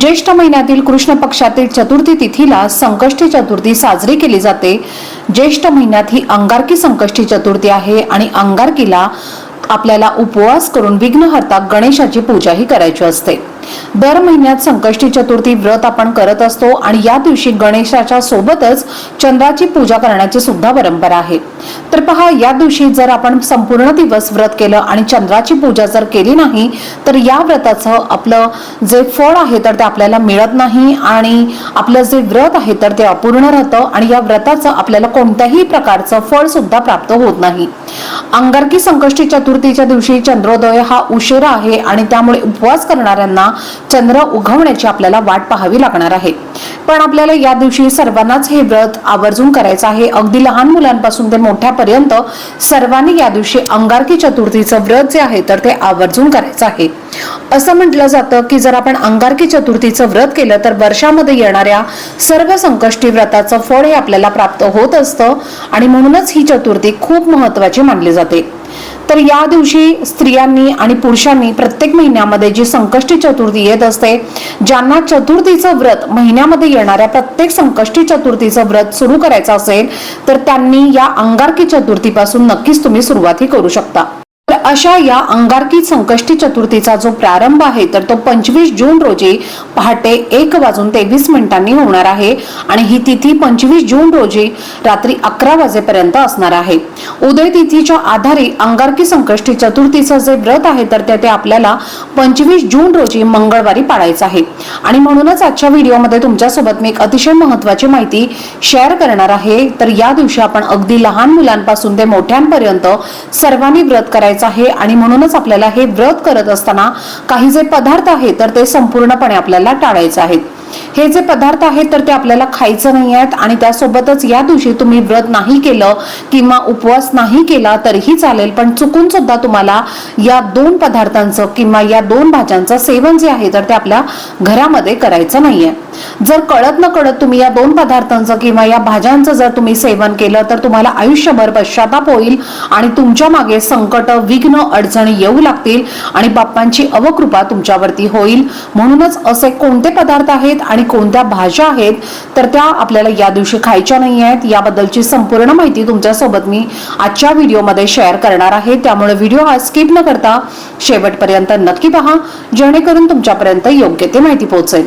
ज्येष्ठ महिन्यातील कृष्ण पक्षातील चतुर्थी तिथीला संकष्टी चतुर्थी साजरी केली जाते. ज्येष्ठ महिन्यात ही अंगारकी संकष्टी चतुर्थी आहे आणि अंगारकीला आपल्याला उपवास करून विघ्नहर्ता गणेशाची पूजाही करायची असते. दर महिन्यात संकष्टी चतुर्थी व्रत आपण करत असतो आणि या दिवशी गणेशाच्या सोबतच चंद्राची पूजा करण्याची सुद्धा परंपरा आहे. तर पहा या दिवशी जर आपण संपूर्ण दिवस व्रत केलं आणि चंद्राची पूजा जर केली नाही तर या व्रताचं आपलं जे फळ आहे तर ते आपल्याला मिळत नाही आणि आपलं जे व्रत आहे तर ते अपूर्ण राहतं आणि या व्रताचं आपल्याला कोणत्याही प्रकारचं फळ सुद्धा प्राप्त होत नाही. अंगारकी संकष्टी चतुर्थीच्या दिवशी चंद्रोदय हा उशिरा आहे आणि त्यामुळे उपवास करणाऱ्यांना चंद्र उगवण्याची आपल्याला वाट पाहावी लागणार आहे. पण आपल्याला या दिवशी सर्वांनाच हे व्रत आवर्जून करायचं आहे. अगदी लहान मुलांपासून ते मोठ्यापर्यंत सर्वांनी या दिवशी अंगारकी चतुर्थीचं व्रत जे आहे तर ते आवर्जून करायचं आहे. असं म्हटलं जातं की जर आपण अंगारकी चतुर्थीचं व्रत केलं तर वर्षामध्ये येणाऱ्या सर्व संकष्टी व्रताचं फळ हे आपल्याला प्राप्त होत असतं आणि म्हणूनच ही चतुर्थी खूप महत्वाची मानली जाते. तर या दिवशी स्त्रियांनी आणि पुरुषांनी प्रत्येक महिन्यामध्ये जी संकष्टी चतुर्थी येत असते ज्यांना चतुर्थीचं व्रत महिन्यामध्ये येणाऱ्या प्रत्येक संकष्टी चतुर्थीचं व्रत सुरू करायचं असेल तर त्यांनी या अंगारकी चतुर्थीपासून नक्कीच तुम्ही सुरुवाती करू शकता. अशा या अंगारकी संकष्टी चतुर्थीचा जो प्रारंभ आहे तर तो पंचवीस जून रोजी पहाटे एक वाजून तेवीस मिनिटांनी होणार आहे. आणि ही तिथी पंचवीस जून रोजी रात्री अकरा वाजेपर्यंत असणार आहे. उदय तिथीच्या आधारे अंगारकी संकष्टी चतुर्थीचं जे व्रत आहे तर ते ते आपल्याला पंचवीस जून रोजी मंगळवारी पाळायचं आहे. आणि म्हणूनच आजच्या व्हिडिओमध्ये तुमच्यासोबत मी एक अतिशय महत्वाची माहिती शेअर करणार आहे. तर या दिवशी आपण अगदी लहान मुलांपासून ते मोठ्यांपर्यंत सर्वांनी व्रत करायचं आहे आणि म्हणूनच आपल्याला हे व्रत करत असताना काही जे पदार्थ आहेत तर ते संपूर्णपणे आपल्याला टाळायचे आहेत. हे जे पदार्थ आहेत तर ते आपल्याला खायचं नाही आहेत आणि त्यासोबतच या दिवशी तुम्ही व्रत नाही केलं किंवा उपवास नाही केला तरीही चालेल पण चुकून सुद्धा तुम्हाला या दोन पदार्थांचं किंवा या दोन भाज्यांचं सेवन जे आहे तर ते आपल्या घरामध्ये करायचं नाहीये. जर कळत न कळत तुम्ही या दोन पदार्थांचं किंवा या भाज्यांचं जर तुम्ही सेवन केलं तर तुम्हाला आयुष्यभर पश्चाताप होईल आणि तुमच्या मागे संकट विघ्न अडचणी येऊ लागतील आणि बाप्पांची अवकृपा तुमच्यावरती होईल. म्हणूनच असे कोणते पदार्थ आहेत आणि कोणत्या भाज्या आहेत तर त्या आपल्याला या दिवशी खायच्या नाही आहेत याबद्दलची संपूर्ण माहिती तुमच्यासोबत मी आजच्या व्हिडिओमध्ये शेअर करणार आहे. त्यामुळे व्हिडिओ हा स्किप न करता शेवटपर्यंत नक्की पहा जेणेकरून तुमच्यापर्यंत योग्य ते माहिती पोहोचेल.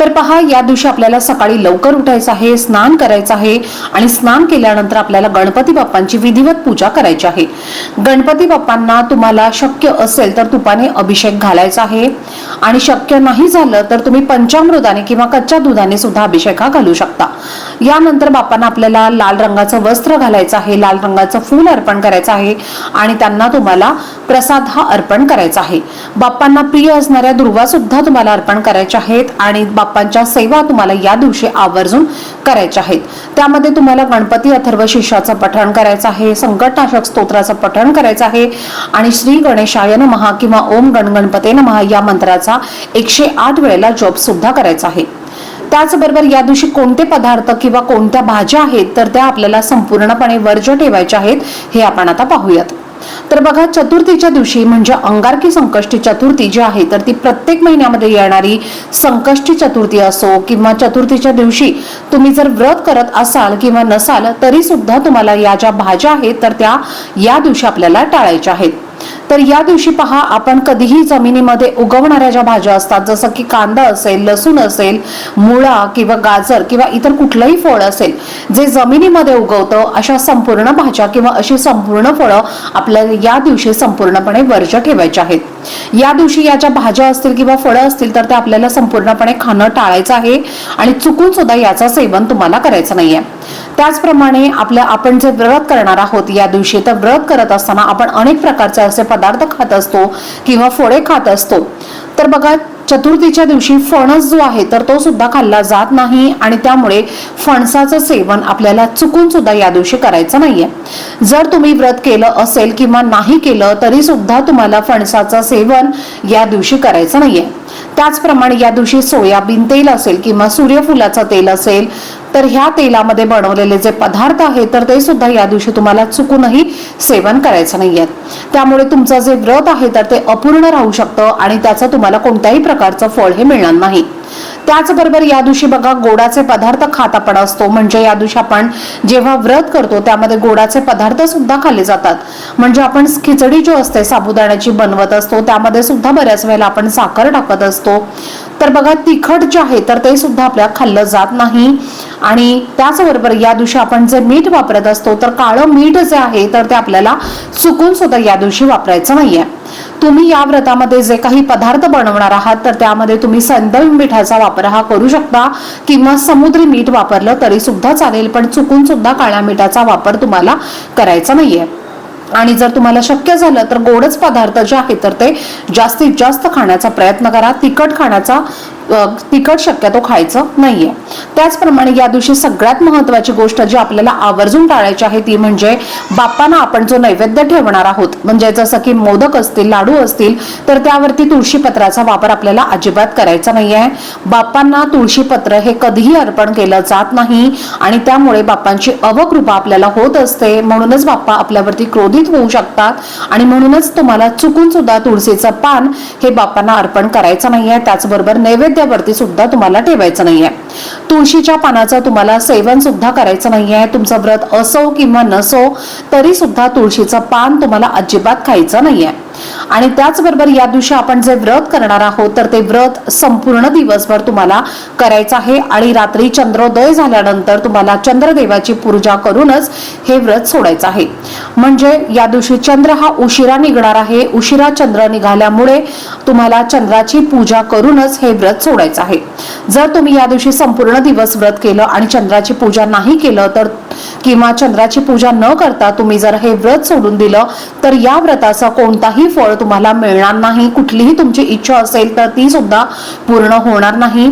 तर पहा या दिवशी आपल्याला सकाळी लवकर उठायचं आहे स्नान करायचं आहे आणि स्नान केल्यानंतर आपल्याला गणपती बाप्पांची विधिवत पूजा करायची आहे. गणपती बाप्पांना तुम्हाला शक्य असेल तर तुपाने अभिषेक घालायचा आहे आणि शक्य नाही झालं तर तुम्ही पंचामृताने किंवा कच्च्या दुधाने सुद्धा अभिषेक हा घालू शकता. यानंतर बाप्पांना आपल्याला लाल रंगाचं वस्त्र घालायचं आहे लाल रंगाचं फूल अर्पण करायचं आहे आणि त्यांना तुम्हाला प्रसाद हा अर्पण करायचा आहे. बाप्पांना प्रिय असणाऱ्या दुर्वा सुद्धा तुम्हाला अर्पण करायच्या आहेत आणि बाप्पांच्या सेवा तुम्हाला या दिवशी आवर्जून करायच्या आहेत. त्यामध्ये तुम्हाला गणपती अथर्व शिष्याचं पठण करायचं आहे संकटनाशक स्तोत्राचं पठण करायचं आहे आणि श्री गणेशाय नमहा किंवा ओम गणगणपते नमहा या मंत्राचा एकशे आठ वेळेला जप सुद्धा करायचा आहे. त्याचबरोबर या दिवशी कोणते पदार्थ किंवा कोणत्या भाज्या आहेत तर त्या आपल्याला संपूर्णपणे वर्ज ठेवायच्या आहेत हे आपण आता पाहूयात. तर बघा चतुर्थीच्या दिवशी म्हणजे अंगारकी संकष्टी चतुर्थी जी आहे तर ती प्रत्येक महिन्यामध्ये येणारी संकष्टी चतुर्थी असो किंवा चतुर्थीच्या दिवशी तुम्ही जर व्रत करत असाल किंवा नसाल तरी सुद्धा तुम्हाला या ज्या भाज्या आहेत तर त्या या दिवशी आपल्याला टाळायच्या आहेत. तर या दिवशी पहा आपण कधीही जमिनीमध्ये उगवणाऱ्या ज्या भाज्या असतात जसं की कांदा असेल लसूण असेल मुळा किंवा गाजर किंवा इतर कुठलंही फळ असेल जे जमिनीमध्ये उगवतं अशा संपूर्ण भाज्या किंवा अशी संपूर्ण फळं आपल्याला या दिवशी संपूर्णपणे वर्ज ठेवायचे आहेत. या दिवशी या ज्या भाज्या असतील किंवा फळं असतील तर ते आपल्याला संपूर्णपणे खाणं टाळायचं आहे आणि चुकून सुद्धा याचं सेवन तुम्हाला करायचं नाहीये. त्याचप्रमाणे आपलं आपण जे व्रत करणार आहोत या दिवशी तर व्रत करत असताना आपण अनेक प्रकारचे असे पदार्थ खात असतो किंवा फळे खात असतो. तर बघा चतुर्थीच्या दिवशी फणस जो आहे तर तो सुद्धा खाल्ला जात नाही आणि त्यामुळे फणसाचं सेवन आपल्याला चुकून सुद्धा या दिवशी करायचं नाहीये. जर तुम्ही व्रत केलं असेल किंवा नाही केलं तरी सुद्धा तुम्हाला फणसाचं सेवन या दिवशी करायचं नाहीये. त्याचप्रमाणे या दिवशी सोयाबीन तेल असेल किंवा सूर्यफुलाचं तेल असेल तर ह्या तेलामध्ये बनवलेले जे पदार्थ आहेत तर ते सुद्धा या दिवशी तुम्हाला चुकूनही सेवन करायचं नाहीये. त्यामुळे तुमचं जे व्रत आहे तर ते अपूर्ण राहू शकतं आणि त्याचं तुम्हाला कोणत्याही प्रकारचं फळ हे मिळणार नाही. त्याचबरोबर या दिवशी बघा गोडाचे पदार्थ खात आपण असतो. म्हणजे या दिवशी आपण जेव्हा व्रत करतो त्यामध्ये गोडाचे पदार्थ सुद्धा खाल्ले जातात. म्हणजे आपण खिचडी जो असते साबुदाण्याची बनवत असतो. त्यामध्ये सुद्धा बऱ्याच वेळेला आपण साखर टाकत असतो. तर बघा तिखट जे आहे तर ते सुद्धा आपल्या खाल्लं जात नाही. आणि त्याचबरोबर या दिवशी आपण जे मीठ वापरत असतो तर काळं मीठ जे आहे तर ते आपल्याला चुकून सुद्धा या दिवशी वापरायचं नाहीये. तुम्ही या व्रतामध्ये जे काही पदार्थ बनवणार आहात तर त्यामध्ये तुम्ही संदल मिठाचा वापर हा करू शकता किंवा समुद्री मीठ वापरलं तरी सुद्धा चालेल पण चुकून सुद्धा काळ्या मिठाचा वापर तुम्हाला करायचा नाहीये. आणि जर तुम्हाला शक्य झालं तर गोडच पदार्थ जे आहेत तर ते जास्तीत जास्त खाण्याचा प्रयत्न करा. तिखट खाण्याचा तिखट शक्यतो खायचं नाहीये. त्याचप्रमाणे या दिवशी सगळ्यात महत्वाची गोष्ट जी आपल्याला आवर्जून टाळायची आहे ती म्हणजे बाप्पांना आपण जो नैवेद्य ठेवणार आहोत म्हणजे जसं की मोदक असतील लाडू असतील तर त्यावरती तुळशीपत्राचा वापर आपल्याला अजिबात करायचा नाहीये. बाप्पांना तुळशीपत्र हे कधीही अर्पण केलं जात नाही आणि त्यामुळे बाप्पांची अवकृपा आपल्याला होत असते. म्हणूनच बाप्पा आपल्यावरती क्रोधित होऊ शकतात आणि म्हणूनच तुम्हाला चुकून सुद्धा तुळशीचं पान हे बाप्पांना अर्पण करायचं नाहीये. त्याचबरोबर नैवेद्य नैवेद्यावरती सुद्धा तुम्हाला ठेवायचं नाहीये. तुळशीच्या पानाचं तुम्हाला सेवन सुद्धा करायचं नाहीये. तुमचं व्रत असो किंवा नसो तरी सुद्धा तुळशीचं पान तुम्हाला अजिबात खायचं नाहीये. आणि त्याचबरोबर या दिवशी आपण जे व्रत करणार आहोत तर ते व्रत संपूर्ण दिवसभर तुम्हाला करायचं आहे. आणि रात्री चंद्रोदय झाल्यानंतर तुम्हाला चंद्रदेवाची पूजा करूनच हे व्रत सोडायचं आहे. म्हणजे या दिवशी चंद्र हा उशिरा निघणार आहे. उशिरा चंद्र निघाल्यामुळे तुम्हाला चंद्राची पूजा करूनच हे व्रत सोडायचं आहे. जर तुम्ही या दिवशी संपूर्ण दिवस व्रत केलं आणि चंद्राची पूजा नाही केलं तर किंवा चंद्राची पूजा न करता तुम्ही जर हे व्रत सोडून दिलं तर या व्रताचं कोणताही फळ तुम्हाला मिळणार नाही. कुठलीही तुमची इच्छा असेल तर ती सुद्धा पूर्ण होणार नाही.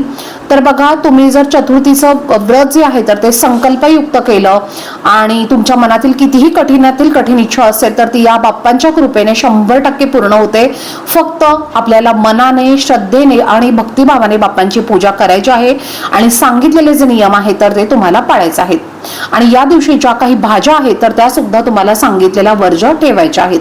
तर बघा तुम्ही जर चतुर्थीचं व्रत जे आहे तर ते संकल्पयुक्त केलं आणि तुमच्या मनातील कितीही कठीणातील कठीण इच्छा असेल तर ती या बाप्पांच्या कृपेने शंभर टक्के पूर्ण होते. फक्त आपल्याला मनाने श्रद्धेने आणि भक्तिभावाने बाप्पांची पूजा करायची आहे आणि सांगितलेले जे नियम आहेत तर ते तुम्हाला पाळायचे आहेत. आणि या दिवशी ज्या काही भाज्या आहेत तर त्या सुद्धा तुम्हाला सांगितलेल्या वर्ज ठेवायच्या आहेत.